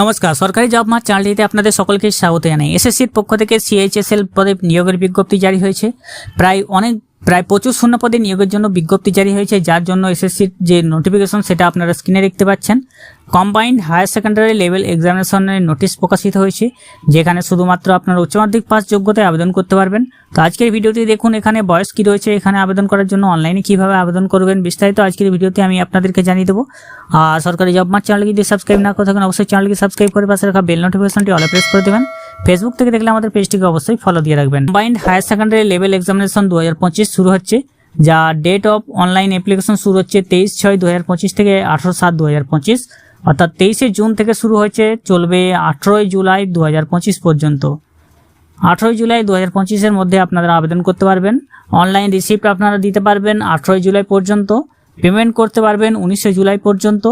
নমস্কার, সরকারি job March চ্যানেলটিতে আপনাদের সকলকে স্বাগত জানাই। এসএসসির পক্ষ থেকে সিএইচএসএল পদে নিয়োগের বিজ্ঞপ্তি জারি হয়েছে। প্রায় অনেক প্রায় প্রচুর শূন্য পদে নিয়োগের জন্য বিজ্ঞপ্তি জারি হয়েছে, যার জন্য এসএসসির যে নোটিফিকেশন সেটা আপনারা স্ক্রিনে দেখতে পাচ্ছেন। কম্বাইন্ড হায়ার সেকেন্ডারি লেভেল এক্সামিনেশনের নোটিশ প্রকাশিত হয়েছে, যেখানে শুধুমাত্র আপনার উচ্চ মাধ্যমিক পাস যোগ্যতায় আবেদন করতে পারবেন। তো আজকের ভিডিওটি দেখুন, এখানে বয়স কী রয়েছে, এখানে আবেদন করার জন্য অনলাইনে কীভাবে আবেদন করবেন, বিস্তারিত আজকের ভিডিওতে আমি আপনাদেরকে জানিয়ে দেবো। আর সরকারি জব মার্চ চ্যানেল যদি সাবস্ক্রাইব না করে থাকেন, অবশ্যই চ্যানেলকে সাবস্ক্রাইব করে পাশে রাখা বেল নোটিফিকেশনটি অলে প্রেস করে দেবেন। ফেসবুক থেকে দেখলে আমাদের পেজটিকে অবশ্যই ফলো দিয়ে রাখবেন। Combined higher secondary level examination দু শুরু হচ্ছে, যা ডেট অফ অনলাইন অ্যাপ্লিকেশন শুরু হচ্ছে তেইশ ছয় দু থেকে আঠারো সাত দু অর্থাৎ তেইশে জুন থেকে শুরু হয়েছে, চলবে আঠেরোই জুলাই দু হাজার পঁচিশ পর্যন্ত। আঠেরোই জুলাই দু হাজার মধ্যে আপনারা আবেদন করতে পারবেন। অনলাইন রিসিপ্ট আপনারা দিতে পারবেন আঠেরোই জুলাই পর্যন্ত পেমেন্ট করতে পারবেন উনিশে জুলাই পর্যন্ত,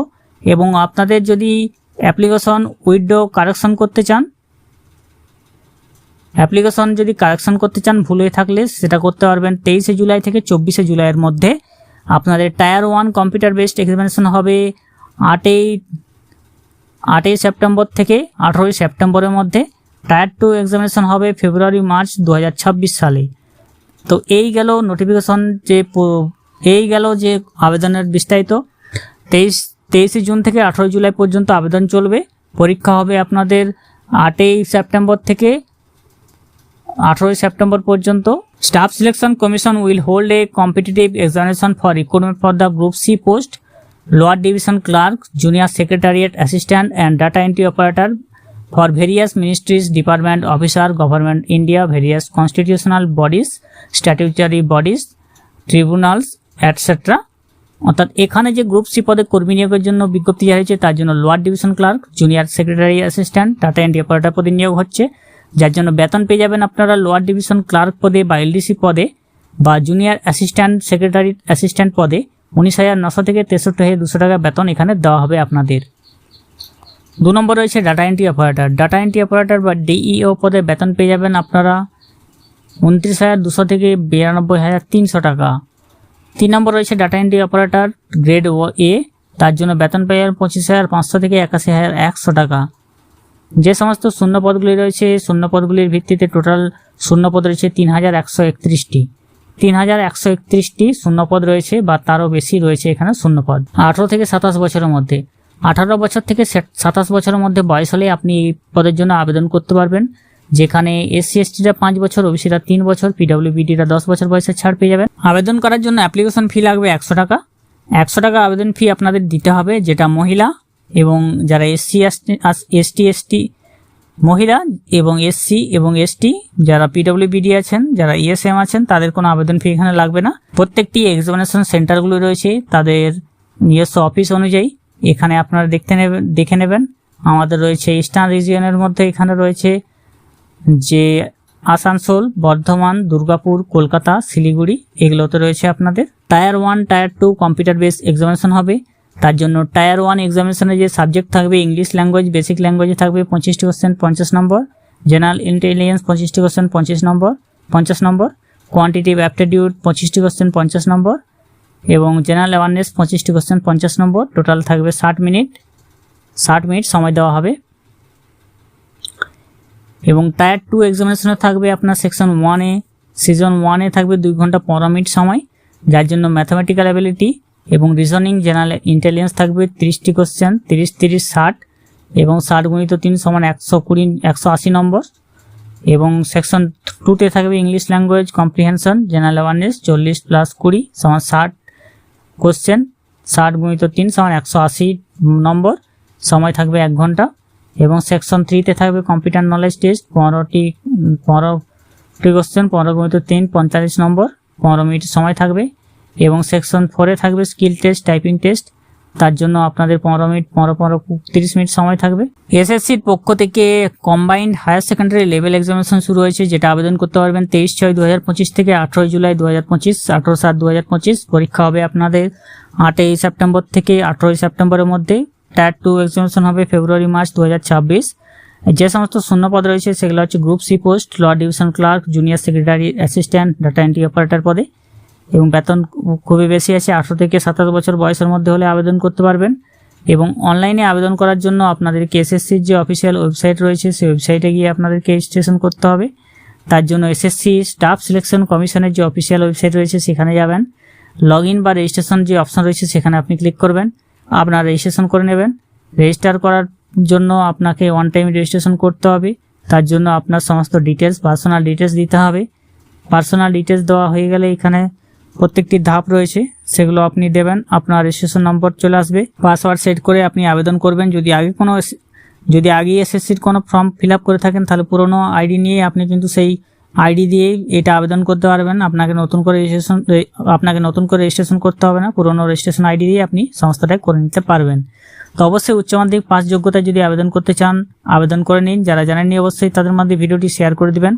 এবং আপনাদের যদি অ্যাপ্লিকেশন উইডো কারেকশন করতে চান অ্যাপ্লিকেশন যদি কারেকশন করতে চান, ভুল হয়ে থাকলে সেটা করতে পারবেন। তেইশে জুলাই থেকে চব্বিশে জুলাইয়ের মধ্যে আপনাদের tier one computer based examination হবে আটই আটই সেপ্টেম্বর থেকে আঠেরোই সেপ্টেম্বরের মধ্যে। টায়ার টু এক্সামিনেশন হবে ফেব্রুয়ারি, মার্চ দু হাজার ছাব্বিশ সালে। তো এই গেল নোটিফিকেশন যে এই গেল যে আবেদনের বিস্তারিত। তেইশ, তেইশে জুন থেকে আঠেরোই জুলাই পর্যন্ত আবেদন চলবে। পরীক্ষা হবে আপনাদের আটই সেপ্টেম্বর থেকে আঠেরোই সেপ্টেম্বর পর্যন্ত staff selection commission will hold a competitive examination for recruitment for the group C post lower division clerk junior secretariat assistant and data entry operator for various ministries, department, officer, government, India, various constitutional bodies, statutory bodies, tribunals, etc. অর্থাৎ এখানে যে group C পদে কর্মী নিয়োগের জন্য বিজ্ঞপ্তি জারি হয়েছে তার জন্য lower division clerk junior secretary assistant data entry operator পদে নিয়োগ হচ্ছে যার জন্য বেতন পেয়ে যাবেন আপনারা লোয়ার ডিভিশন ক্লার্ক পদে বা এলডিসি পদে বা জুনিয়র অ্যাসিস্ট্যান্ট সেক্রেটারি অ্যাসিস্ট্যান্ট পদে উনিশ হাজার নশো থেকে তেষট্টি হাজার দুশো টাকা বেতন এখানে দেওয়া হবে আপনাদের। দু নম্বর রয়েছে data entry operator data entry operator বা ডিইও পদে বেতন পেয়ে যাবেন আপনারা উনত্রিশ হাজার দুশো থেকে বিরানব্বই হাজার তিনশো টাকা। তিন নম্বর রয়েছে ডাটা এন্ট্রি অপারেটর গ্রেড ও এ তার জন্য বেতন পেয়ে যাবেন পঁচিশ হাজার পাঁচশো থেকে একাশি হাজার একশো টাকা। যে সমস্ত শূন্য পদগুলি রয়েছে শূন্য পদগুলির ভিত্তিতে টোটাল শূন্য পদ রয়েছে তিন হাজার একশো একত্রিশটি। তিন হাজার একশো একত্রিশটি শূন্যপদ রয়েছে বা তারও বেশি রয়েছে এখানে শূন্যপদ। আঠারো থেকে সাতাশ বছরের মধ্যে। আঠারো বছর থেকে সাতাশ বছরের মধ্যে বয়স হলে আপনি এই পদের জন্য আবেদন করতে পারবেন। যেখানে এসসি এসটিরা পাঁচ বছর, ওবিসিরা তিন বছর, পিডব্লিউবিডিরা দশ বছর বয়সের ছাড় পেয়ে যাবেন। আবেদন করার জন্য অ্যাপ্লিকেশন ফি লাগবে একশো টাকা। একশো টাকা আবেদন ফি আপনাদের দিতে হবে, যেটা মহিলা এবং যারা এসসি এসটি এসটি মহিলা এবং এসসি এবং এসটি যারা পিডব্লিউবিডি আছেন, যারা ইএসএম আছেন, তাদের কোনো আবেদন ফি এখানে লাগবে না। প্রত্যেকটি এক্সামিনেশন সেন্টারগুলো রয়েছে, তাদের নিজস্ব অফিস অনুযায়ী। এখানে আপনারা দেখতে নেবেন, দেখে নেবেন। আমাদের রয়েছে ইস্টার্ন রিজিয়নের মধ্যে এখানে রয়েছে যে আসানসোল, বর্ধমান, দুর্গাপুর, কলকাতা, শিলিগুড়ি, এগুলোতে রয়েছে আপনাদের। Tier one tier two computer base examination হবে। তার জন্য টায়ার ওয়ান এক্সামিনেশনে যে সাবজেক্ট থাকবে ইংলিশ ল্যাঙ্গুয়েজ বেসিক ল্যাঙ্গুয়েজে থাকবে পঁচিশটি কোশ্চেন পঞ্চাশ নম্বর। জেনারেল ইন্টেলিজেন্স পঁচিশটি কোশ্চেন পঞ্চাশ নম্বর। পঞ্চাশ নম্বর। কোয়ান্টিটিভ অ্যাপটিটিউড পঁচিশটি কোশ্চেন পঞ্চাশ নম্বর। এবং জেনারেল অ্যাওয়ারনেস পঁচিশটি কোশ্চেন পঞ্চাশ নম্বর। টোটাল থাকবে ষাট মিনিট। ষাট মিনিট সময় দেওয়া হবে। এবং টায়ার টু এক্সামিনেশনে থাকবে আপনার সেকশন ওয়ানে সিজন ওয়ানে থাকবে দুই ঘণ্টা পনেরো মিনিট সময়। যার জন্য ম্যাথামেটিক্যাল অ্যাবিলিটি এবং রিজনিং জেনারেল ইন্টেলিজেন্স থাকবে তিরিশটি কোশ্চেন তিরিশ তিরিশ, ষাট এবং ষাট গুণিত তিন সমান একশো কুড়ি, একশো আশি নম্বর এবং সেকশন টুতে থাকবে English language comprehension general awareness চল্লিশ প্লাস কুড়ি সমান ষাট কোশ্চেন ষাট গুণিত তিন সমান একশো আশি নম্বর সময় থাকবে এক ঘণ্টা এবং সেকশন থ্রিতে থাকবে কম্পিউটার নলেজ টেস্ট পনেরোটি পনেরোটি কোশ্চেন পনেরো গুণিত তিন পঁয়তাল্লিশ নম্বর, পনেরো মিনিট সময় থাকবে। এবং সেকশন ফোরে থাকবে স্কিল টেস্ট টাইপিং টেস্ট তার জন্য আপনাদের পনেরো মিনিট, পনেরো পনেরো, তিরিশ মিনিট সময় থাকবে। এসএসসির পক্ষ থেকে combined higher secondary level examination শুরু হয়েছে, যেটা আবেদন করতে পারবেন তেইশ ছয় দু থেকে আঠেরোই জুলাই দু হাজার পঁচিশ, আঠেরো সাত দু হাজার পঁচিশ। পরীক্ষা হবে আপনাদের আটই সেপ্টেম্বর থেকে আঠেরোই সেপ্টেম্বরের মধ্যে। টায়ার টু এক্সামিনেশন হবে ফেব্রুয়ারি, মার্চ দু হাজার ছাব্বিশ। যে সমস্ত শূন্যপদ রয়েছে, সেগুলো হচ্ছে group C post lower division clerk junior secretary assistant data entry operator পদে। এবং বেতন খুবই বেশি আছে, আঠারো থেকে সাতাশ বছর বয়সের মধ্যে হলে আবেদন করতে পারবেন। এবং অনলাইনে আবেদন করার জন্য আপনাদেরকে এসএসসির যে অফিসিয়াল ওয়েবসাইট রয়েছে, সেই ওয়েবসাইটে গিয়ে আপনাদেরকে রেজিস্ট্রেশন করতে হবে। তার জন্য এসএসসি স্টাফ সিলেকশন কমিশনের যে অফিসিয়াল ওয়েবসাইট রয়েছে, সেখানে যাবেন। লগ ইন বা রেজিস্ট্রেশন যে অপশন রয়েছে, সেখানে আপনি ক্লিক করবেন। আপনার রেজিস্ট্রেশন করে নেবেন। রেজিস্টার করার জন্য আপনাকে ওয়ান টাইম রেজিস্ট্রেশন করতে হবে। তার জন্য আপনার সমস্ত ডিটেলস পার্সোনাল ডিটেলস দিতে হবে। পার্সোনাল ডিটেলস দেওয়া হয়ে গেলে এখানে প্রত্যেকটি ধাপ রয়েছে, সেগুলো আপনি দেবেন, আপনার রেজিস্ট্রেশন নম্বর চলে আসবে। পাসওয়ার্ড সেট করে আপনি আবেদন করবেন। যদি আগে কোনো যদি আগে এসএসসির কোনো ফর্ম ফিল করে থাকেন, তাহলে পুরনো আইডি নিয়ে আপনি কিন্তু সেই আইডি দিয়েই এটা আবেদন করতে পারবেন। আপনাকে নতুন করে রেজিস্ট্রেশন আপনাকে নতুন করে রেজিস্ট্রেশন করতে হবে না। পুরনো রেজিস্ট্রেশন আইডি দিয়ে আপনি সমস্তটাই করে নিতে পারবেন। তো অবশ্যই উচ্চ মাধ্যমিক পাস যোগ্যতায় যদি আবেদন করতে চান, আবেদন করে নিন। যারা জানেননি অবশ্যই তাদের মধ্যে ভিডিওটি শেয়ার করে দিবেন।